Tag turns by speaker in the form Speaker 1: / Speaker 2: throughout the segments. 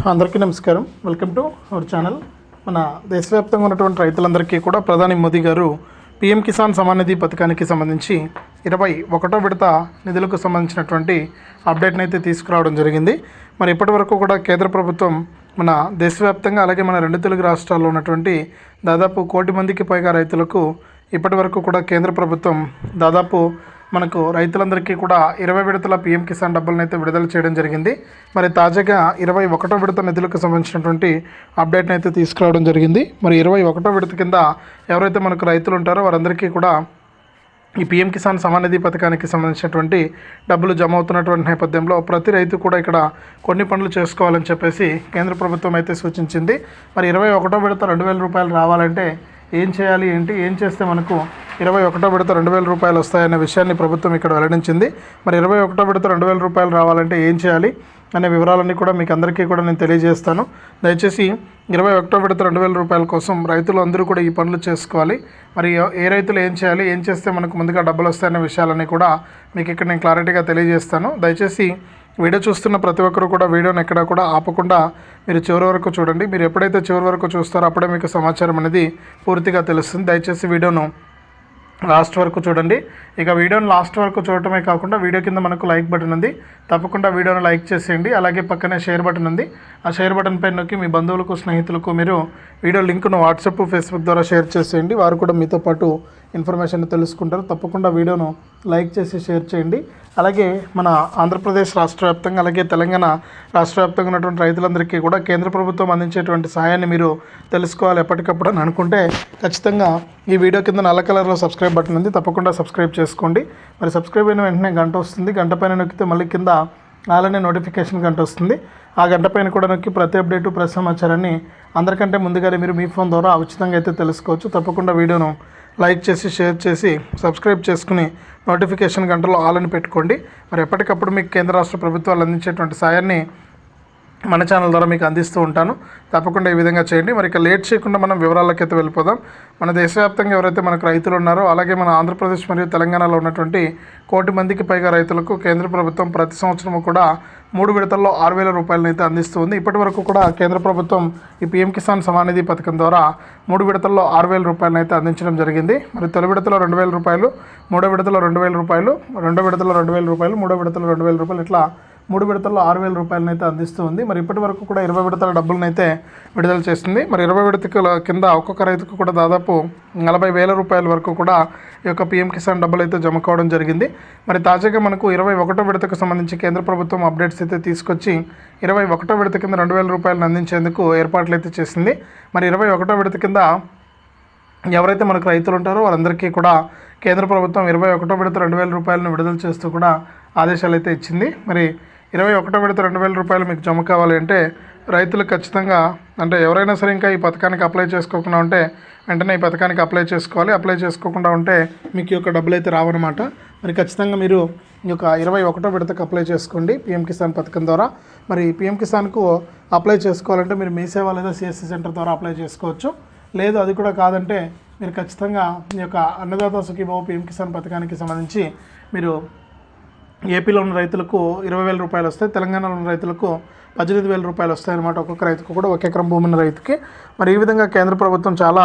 Speaker 1: అందరికీ నమస్కారం. Welcome to our channel మన దేశవ్యాప్తంగా ఉన్నటువంటి రైతులందరికీ కూడా ప్రధాని మోదీ గారు పీఎం కిసాన్ సమాన్ నిధి పథకానికి సంబంధించి ఇరవై ఒకటో విడత నిధులకు సంబంధించినటువంటి అప్డేట్ని అయితే తీసుకురావడం జరిగింది. మరి ఇప్పటి వరకు కూడా కేంద్ర ప్రభుత్వం మన దేశవ్యాప్తంగా అలాగే మన రెండు తెలుగు రాష్ట్రాల్లో ఉన్నటువంటి దాదాపు కోటి మందికి పైగా రైతులకు ఇప్పటి వరకు కూడా కేంద్ర ప్రభుత్వం దాదాపు మనకు రైతులందరికీ కూడా ఇరవై విడతల పీఎం కిసాన్ డబ్బులను అయితే విడుదల చేయడం జరిగింది. మరి తాజాగా ఇరవై ఒకటో విడత నిధులకు సంబంధించినటువంటి అప్డేట్ని అయితే తీసుకురావడం జరిగింది. మరి ఇరవై ఒకటో విడత కింద ఎవరైతే మనకు రైతులు ఉంటారో వారందరికీ కూడా ఈ పీఎం కిసాన్ సమానిధి పథకానికి సంబంధించినటువంటి డబ్బులు జమ అవుతున్నటువంటి నేపథ్యంలో ప్రతి రైతు కూడా ఇక్కడ కొన్ని పనులు చేసుకోవాలని చెప్పేసి కేంద్ర ప్రభుత్వం అయితే సూచించింది. మరి ఇరవై ఒకటో విడత రెండు వేల రూపాయలు రావాలంటే ఏం చేయాలి ఏంటి ఏం చేస్తే మనకు ఇరవై ఒకటో విడత రెండు వేల రూపాయలు వస్తాయనే విషయాన్ని ప్రభుత్వం ఇక్కడ వెల్లడించింది. మరి ఇరవై ఒకటో విడత రెండు వేల రూపాయలు రావాలంటే ఏం చేయాలి అనే వివరాలన్నీ కూడా మీకు అందరికీ కూడా నేను తెలియజేస్తాను. దయచేసి ఇరవై ఒకటో విడత రెండు వేల రూపాయల కోసం రైతులు అందరూ కూడా ఈ పనులు చేసుకోవాలి. మరి ఏ రైతులు ఏం చేయాలి ఏం చేస్తే మనకు ముందుగా డబ్బులు వస్తాయనే విషయాలన్నీ కూడా మీకు ఇక్కడ నేను క్లారిటీగా తెలియజేస్తాను. దయచేసి వీడియో చూస్తున్న ప్రతి ఒక్కరు కూడా వీడియోని ఎక్కడ కూడా ఆపకుండా మీరు చివరి వరకు చూడండి. మీరు ఎప్పుడైతే చివరి వరకు చూస్తారో అప్పుడే మీకు సమాచారం అనేది పూర్తిగా తెలుస్తుంది. దయచేసి వీడియోను లాస్ట్ వరకు చూడండి. ఇక వీడియోని లాస్ట్ వరకు చూడటమే కాకుండా వీడియో కింద మనకు లైక్ బటన్ ఉంది. తప్పకుండా వీడియోని లైక్ చేసేయండి. అలాగే పక్కనే షేర్ బటన్ ఉంది. ఆ షేర్ బటన్ పై నొక్కి మీ బంధువులకు స్నేహితులకు మీరు వీడియో లింక్ను వాట్సాప్ ఫేస్బుక్ ద్వారా షేర్ చేసేయండి. వారు కూడా మీతో పాటు ఇన్ఫర్మేషన్ తెలుసుకుంటారు. తప్పకుండా వీడియోను లైక్ చేసి షేర్ చేయండి. అలాగే మన ఆంధ్రప్రదేశ్ రాష్ట్ర వ్యాప్తంగా అలాగే తెలంగాణ రాష్ట్ర వ్యాప్తంగా ఉన్నటువంటి రైతులందరికీ కూడా కేంద్ర ప్రభుత్వం అందించేటువంటి సహాయాన్ని మీరు తెలుసుకోవాలి ఎప్పటికప్పుడు అని అనుకుంటే ఖచ్చితంగా ఈ వీడియో కింద నల్ల కలర్లో సబ్స్క్రైబ్ బటన్ ఉంది. తప్పకుండా సబ్స్క్రైబ్ చేసుకోండి. మరి సబ్స్క్రైబ్ అయిన వెంటనే గంట వస్తుంది. గంట పైన నొక్కితే మళ్ళీ కింద అలానే నోటిఫికేషన్ గంట వస్తుంది. ఆ గంట పైన కూడా నొక్కి ప్రతి అప్డేటు ప్రతి సమాచారాన్ని అందరికంటే ముందుగానే మీరు మీ ఫోన్ ద్వారా ఉచితంగా అయితే తెలుసుకోవచ్చు. తప్పకుండా వీడియోను లైక్ చేసి షేర్ చేసి సబ్స్క్రైబ్ చేసుకుని నోటిఫికేషన్ గంటలో ఆల్ అని పెట్టుకోండి. మరి ఎప్పటికప్పుడు మీకు కేంద్ర రాష్ట్ర ప్రభుత్వాలు అందించేటువంటి సాయాన్ని మన ఛానల్ ద్వారా మీకు అందిస్తూ ఉంటాను. తప్పకుండా ఈ విధంగా చేయండి. మరి ఇక లేట్ చేయకుండా మనం వివరాలకైతే వెళ్ళిపోదాం. మన దేశవ్యాప్తంగా ఎవరైతే మనకు రైతులు ఉన్నారో అలాగే మన ఆంధ్రప్రదేశ్ మరియు తెలంగాణలో ఉన్నటువంటి కోటి మందికి పైగా రైతులకు కేంద్ర ప్రభుత్వం ప్రతి సంవత్సరం కూడా మూడు విడతల్లో ఆరు వేల రూపాయలను అయితే అందిస్తుంది. ఇప్పటి వరకు కూడా కేంద్ర ప్రభుత్వం ఈ పీఎం కిసాన్ సమానిధి పథకం ద్వారా మూడు విడతల్లో ఆరు వేల రూపాయలను అయితే అందించడం జరిగింది. మరి తొలి విడతలో రెండు వేల రూపాయలు మూడో విడతలో రెండు వేల రూపాయలు రెండో విడతలో రెండు వేల రూపాయలు మూడో విడతలో రెండు వేల రూపాయలు ఇట్లా మూడు విడతల్లో ఆరు వేల రూపాయలనైతే అందిస్తుంది. అందిస్తూ ఉంది మరి ఇప్పటి వరకు కూడా ఇరవై విడతల డబ్బులనైతే విడుదల చేస్తుంది మరి ఇరవై విడతల కింద ఒక్కొక్క రైతుకు కూడా దాదాపు నలభై వేల రూపాయల వరకు కూడా ఈ యొక్క పీఎం కిసాన్ డబ్బులు అయితే జమ కావడం జరిగింది. మరి తాజాగా మనకు ఇరవై ఒకటో విడతకు సంబంధించి కేంద్ర ప్రభుత్వం అప్డేట్స్ అయితే తీసుకొచ్చి ఇరవై ఒకటో విడత కింద రెండు వేల రూపాయలను అందించేందుకు ఏర్పాట్లు అయితే చేసింది. మరి ఇరవై ఒకటో విడత కింద ఎవరైతే మనకు రైతులు ఉంటారో వారందరికీ కూడా కేంద్ర ప్రభుత్వం ఇరవై ఒకటో విడత రెండు వేల రూపాయలను విడుదల చేస్తూ కూడా ఆదేశాలు అయితే ఇచ్చింది. మరి ఇరవై ఒకటో విడత రెండు వేల రూపాయలు మీకు జమ కావాలి అంటే రైతులు ఖచ్చితంగా అంటే ఎవరైనా సరే ఇంకా ఈ పథకానికి అప్లై చేసుకోకుండా ఉంటే వెంటనే ఈ పథకానికి అప్లై చేసుకోవాలి. అప్లై చేసుకోకుండా ఉంటే మీకు యొక్క డబ్బులు అయితే రావన్నమాట. మరి ఖచ్చితంగా మీరు ఈ యొక్క ఇరవై ఒకటో విడతకు అప్లై చేసుకోండి పిఎం కిసాన్ పథకం ద్వారా. మరి పిఎం కిసాన్కు అప్లై చేసుకోవాలంటే మీరు మీ సేవ లేదా సిఎస్సి సెంటర్ ద్వారా అప్లై చేసుకోవచ్చు. లేదు అది కూడా కాదంటే మీరు ఖచ్చితంగా ఈ యొక్క అన్నదాత సుఖీభావ పిఎం కిసాన్ పథకానికి సంబంధించి మీరు ఏపీలో ఉన్న రైతులకు ఇరవై వేల రూపాయలు వస్తాయి తెలంగాణలో ఉన్న రైతులకు పద్దెనిమిది వేల రూపాయలు వస్తాయి అన్నమాట ఒక్కొక్క రైతుకు కూడా ఒక ఎకరం భూమి ఉన్న రైతుకి. మరి ఈ విధంగా కేంద్ర ప్రభుత్వం చాలా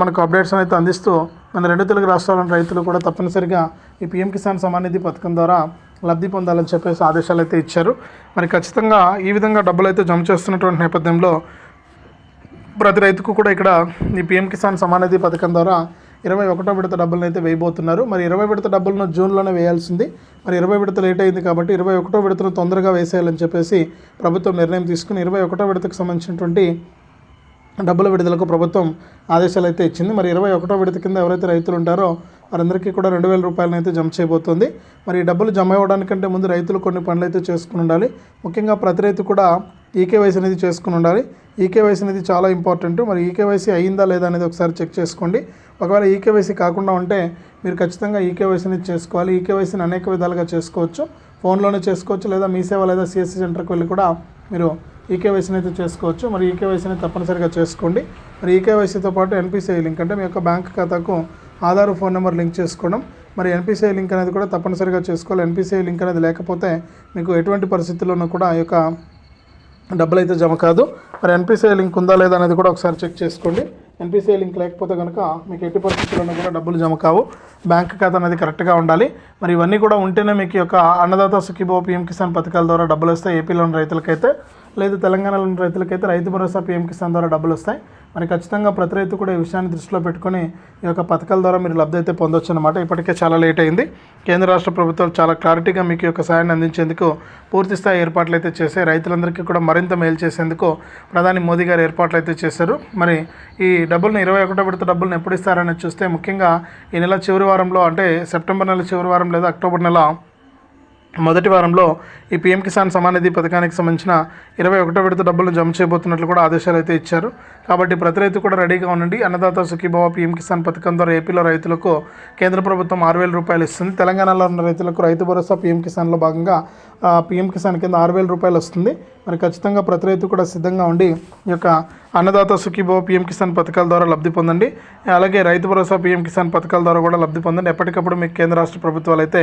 Speaker 1: మనకు అప్డేట్స్ అయితే అందిస్తూ మన రెండు తెలుగు రాష్ట్రాల రైతులు కూడా తప్పనిసరిగా ఈ పిఎం కిసాన్ సమాన్ నిధి పథకం ద్వారా లబ్ధి పొందాలని చెప్పేసి ఆదేశాలు అయితే ఇచ్చారు. మరి ఖచ్చితంగా ఈ విధంగా డబ్బులు అయితే జమ చేస్తున్నటువంటి నేపథ్యంలో ప్రతి రైతుకు కూడా ఇక్కడ ఈ పిఎం కిసాన్ సమాన్ నిధి పథకం ద్వారా ఇరవై ఒకటో విడత డబ్బులను అయితే వేయబోతున్నారు. మరి ఇరవై విడత డబ్బులను జూన్లోనే వేయాల్సింది. మరి ఇరవై విడత లేట్ అయింది కాబట్టి ఇరవై ఒకటో విడతను తొందరగా వేసేయాలని చెప్పేసి ప్రభుత్వం నిర్ణయం తీసుకుని ఇరవై ఒకటో విడతకు సంబంధించినటువంటి డబ్బుల విడుదలకు ప్రభుత్వం ఆదేశాలు అయితే ఇచ్చింది. మరి ఇరవై ఒకటో విడత కింద ఎవరైతే రైతులు ఉంటారో వారందరికీ కూడా రెండు వేల రూపాయలను అయితే జమ చేయబోతుంది. మరి ఈ డబ్బులు జమ అవ్వడానికంటే ముందు రైతులు కొన్ని పనులు అయితే చేసుకుని ఉండాలి. ముఖ్యంగా ప్రతి రైతు కూడా ఈకేవైసీ అనేది చేసుకుని ఉండాలి. ఈకేవైసీ అనేది చాలా ఇంపార్టెంట్. మరి ఈకేవైసీ అయిందా లేదా అనేది ఒకసారి చెక్ చేసుకోండి. ఒకవేళ ఈకేవైసీ కాకుండా ఉంటే మీరు ఖచ్చితంగా ఈకేవైసీ అనేది చేసుకోవాలి. ఈకేవైసీని అనేక విధాలుగా చేసుకోవచ్చు. ఫోన్లోనే చేసుకోవచ్చు లేదా మీ సేవ లేదా సిఎస్సి సెంటర్కి వెళ్ళి కూడా మీరు ఈకేవైసీని అయితే చేసుకోవచ్చు. మరి ఈకేవైసీని తప్పనిసరిగా చేసుకోండి. మరి ఈకేవైసీతో పాటు ఎన్పిసిఐ లింక్ అంటే మీ యొక్క బ్యాంక్ ఖాతాకు ఆధార్ ఫోన్ నెంబర్ లింక్ చేసుకోవడం. మరి ఎన్పిసిఐ లింక్ అనేది కూడా తప్పనిసరిగా చేసుకోవాలి. ఎన్పిసిఐ లింక్ అనేది లేకపోతే మీకు ఎటువంటి పరిస్థితుల్లోనూ కూడా ఆ యొక్క డబ్బులు అయితే జమ కాదు. మరి ఎన్పిసిఐ లింక్ ఉందా లేదా అనేది కూడా ఒకసారి చెక్ చేసుకోండి. ఎన్పిసిఐ లింక్ లేకపోతే కనుక మీకు ఎట్టి పరిస్థితుల్లో కూడా డబ్బులు జమ కావు. బ్యాంక్ ఖాతా అనేది కరెక్ట్గా ఉండాలి. మరి ఇవన్నీ కూడా ఉంటేనే మీకు యొక్క అన్నదాత సుఖీభో పీఎం కిసాన్ పథకాల ద్వారా డబ్బులు వస్తే ఏపీలోని రైతులకైతే లేదు తెలంగాణలోని రైతులకైతే రైతు భరోసా పీఎం కిసాన్ ద్వారా డబ్బులు వస్తాయి. మరి ఖచ్చితంగా ప్రతి రైతు కూడా ఈ విషయాన్ని దృష్టిలో పెట్టుకుని ఈ యొక్క పథకాల ద్వారా మీరు లబ్ధి అయితే పొందొచ్చు అనమాట ఇప్పటికే చాలా లేట్ అయింది. కేంద్ర రాష్ట్ర ప్రభుత్వాలు చాలా క్లారిటీగా మీకు యొక్క సాయాన్ని అందించేందుకు పూర్తి స్థాయి ఏర్పాట్లు అయితే చేశాయి. రైతులందరికీ కూడా మరింత మేలు చేసేందుకు ప్రధాని మోదీ గారు ఏర్పాట్లు అయితే చేశారు. మరి ఈ డబ్బులను ఇరవై ఒకటో విడత డబ్బులను ఎప్పుడు ఇస్తారని చూస్తే ముఖ్యంగా ఈ నెల చివరి వారంలో అంటే సెప్టెంబర్ నెల చివరి వారం లేదా అక్టోబర్ నెల మొదటి వారంలో ఈ పీఎం కిసాన్ సమానిధి నిధి పథకానికి సంబంధించిన ఇరవై ఒకటో విడత డబ్బులను జమ చేయబోతున్నట్లు కూడా ఆదేశాలు అయితే ఇచ్చారు. కాబట్టి ప్రతి రైతు కూడా రెడీగా ఉండండి. అన్నదాత సుఖీభావ పీఎం కిసాన్ పథకం ద్వారా ఏపీలో రైతులకు కేంద్ర ప్రభుత్వం ఆరు వేల రూపాయలు ఇస్తుంది. తెలంగాణలో ఉన్న రైతులకు రైతు భరోసా పీఎం కిసాన్లో భాగంగా పీఎం కిసాన్ కింద ఆరు వేల రూపాయలు వస్తుంది. మరి ఖచ్చితంగా ప్రతి రైతు కూడా సిద్ధంగా ఉండి ఈ యొక్క అన్నదాత సుఖీభావ పీఎం కిసాన్ పథకాల ద్వారా లబ్ధి పొందండి. అలాగే రైతు భరోసా పీఎం కిసాన్ పథకాల ద్వారా కూడా లబ్ధి పొందండి. ఎప్పటికప్పుడు మీకు కేంద్ర రాష్ట్ర ప్రభుత్వాలు అయితే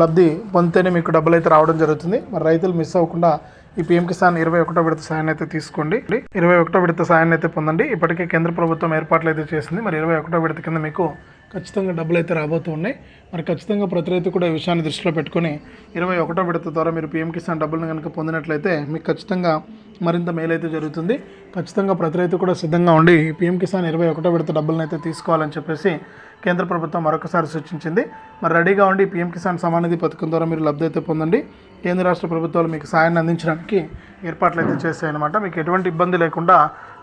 Speaker 1: లబ్ధి పొందితేనే మీకు డబ్బులు అయితే రావడం జరుగుతుంది. మరి రైతులు మిస్ అవ్వకుండా ఈ పీఎం కిసాన్ ఇరవై ఒకటో విడత సాయాన్ని అయితే తీసుకోండి. ఇరవై ఒకటో విడత సాయాన్ని అయితే పొందండి. ఇప్పటికే కేంద్ర ప్రభుత్వం ఏర్పాట్లు అయితే చేసింది. మరి ఇరవై ఒకటో విడత కింద మీకు ఖచ్చితంగా డబ్బులు అయితే రాబోతూ ఉన్నాయి. మరి ఖచ్చితంగా ప్రతి రైతు కూడా ఈ విషయాన్ని దృష్టిలో పెట్టుకొని ఇరవై ఒకటో విడత ద్వారా మీరు పీఎం కిసాన్ డబ్బులను కనుక పొందినట్లయితే మీకు ఖచ్చితంగా మరింత మేలైతే జరుగుతుంది. ఖచ్చితంగా ప్రతి రైతు కూడా సిద్ధంగా ఉండి ఈ పీఎం కిసాన్ ఇరవై ఒకటో విడత డబ్బులను అయితే తీసుకోవాలని చెప్పేసి కేంద్ర ప్రభుత్వం మరొకసారి సూచించింది. మరి రెడీగా ఉండి పీఎం కిసాన్ సమానిధి పథకం ద్వారా మీరు లబ్ధి అయితే పొందండి. కేంద్ర రాష్ట్ర ప్రభుత్వాలు మీకు సాయాన్ని అందించడానికి ఏర్పాట్లు అయితే చేశాయన్నమాట. మీకు ఎటువంటి ఇబ్బంది లేకుండా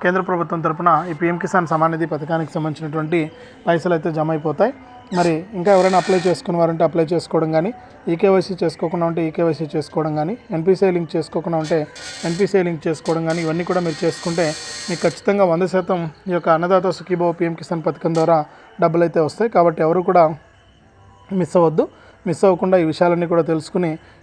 Speaker 1: కేంద్ర ప్రభుత్వం తరఫున ఈ పీఎం కిసాన్ సమానిధి పథకానికి సంబంధించినటువంటి పైసలు అయితే జమ అయిపోతాయి. మరి ఇంకా ఎవరైనా అప్లై చేసుకున్న వారంటే అప్లై చేసుకోవడం కానీ ఈకేవైసీ చేసుకోకుండా ఉంటే ఈకేవైసీ చేసుకోవడం కానీ ఎన్పిసిఐ లింక్ చేసుకోకుండా ఉంటే ఎన్పిసిఐ లింక్ చేసుకోవడం కానీ ఇవన్నీ కూడా మీరు చేసుకుంటే మీకు ఖచ్చితంగా వంద శాతం ఈ యొక్క అన్నదాత సుఖీభావ పీఎం కిసాన్ పథకం ద్వారా డబ్బులు అయితే వస్తాయి. కాబట్టి ఎవరు కూడా మిస్ అవ్వద్దు. మిస్ అవ్వకుండా ఈ విషయాలన్నీ కూడా తెలుసుకుని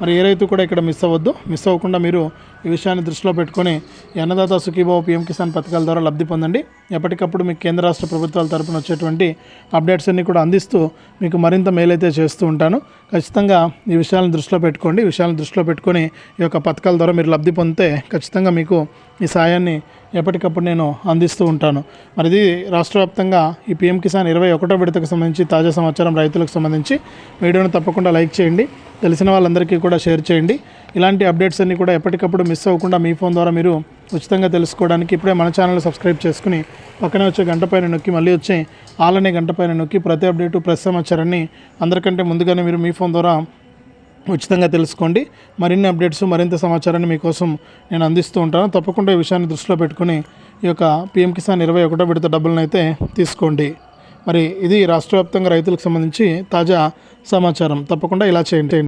Speaker 1: మరి ఏ రైతు కూడా ఇక్కడ మిస్ అవ్వద్దు. మిస్ అవ్వకుండా మీరు ఈ విషయాన్ని దృష్టిలో పెట్టుకొని అన్నదాత సుఖీభావ పీఎం కిసాన్ పథకాల ద్వారా లబ్ధి పొందండి. ఎప్పటికప్పుడు మీకు కేంద్ర రాష్ట్ర ప్రభుత్వాల తరపున వచ్చేటువంటి అప్డేట్స్ అన్ని కూడా అందిస్తూ మీకు మరింత మేలైతే చేస్తూ ఉంటాను. ఖచ్చితంగా ఈ విషయాలను దృష్టిలో పెట్టుకోండి. ఈ విషయాలను దృష్టిలో పెట్టుకొని ఈ యొక్క పథకాల ద్వారా మీరు లబ్ధి పొందితే ఖచ్చితంగా మీకు ఈ సాయాన్ని ఎప్పటికప్పుడు నేను అందిస్తూ ఉంటాను. మరి ఇది రాష్ట్ర వ్యాప్తంగా ఈ పీఎం కిసాన్ ఇరవై ఒకటో విడతకు సంబంధించి తాజా సమాచారం రైతులకు సంబంధించి వీడియోను తప్పకుండా లైక్ చేయండి. తెలిసిన వాళ్ళందరికీ కూడా షేర్ చేయండి. ఇలాంటి అప్డేట్స్ అన్నీ కూడా ఎప్పటికప్పుడు మిస్ అవ్వకుండా మీ ఫోన్ ద్వారా మీరు ఉచితంగా తెలుసుకోవడానికి ఇప్పుడే మన ఛానల్ సబ్స్క్రైబ్ చేసుకుని పక్కనే వచ్చే గంట పైన నొక్కి మళ్ళీ వచ్చే ఆలనే గంట పైన నొక్కి ప్రతి అప్డేటు ప్రతి సమాచారాన్ని అందరికంటే ముందుగానే మీరు మీ ఫోన్ ద్వారా ఉచితంగా తెలుసుకోండి. మరిన్ని అప్డేట్స్ మరింత సమాచారాన్ని మీకోసం నేను అందిస్తూ ఉంటాను. తప్పకుండా ఈ విషయాన్ని దృష్టిలో పెట్టుకుని ఈ యొక్క పిఎం కిసాన్ ఇరవై ఒకటో విడత డబ్బులను అయితే తీసుకోండి. మరి ఇది రాష్ట్ర వ్యాప్తంగా రైతులకు సంబంధించి తాజా సమాచారం. తప్పకుండా ఇలా చేయండి.